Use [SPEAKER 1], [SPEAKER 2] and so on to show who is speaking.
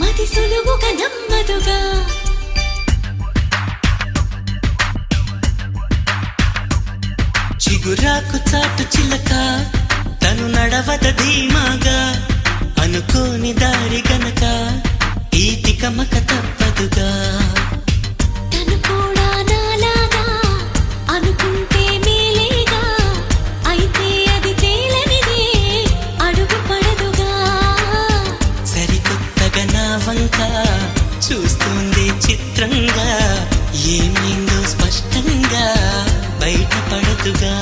[SPEAKER 1] మది సులువుగా నమ్మదుగా.
[SPEAKER 2] చిగురాకు చాటు చిలక తను నడవద ధీమాగా అనుకోని దారి గనక ఈ తికమక తప్పదుగా. సరికొత్తగా నా వంక చూస్తుంది చిత్రంగా ఏమైందో స్పష్టంగా బయటపడదుగా.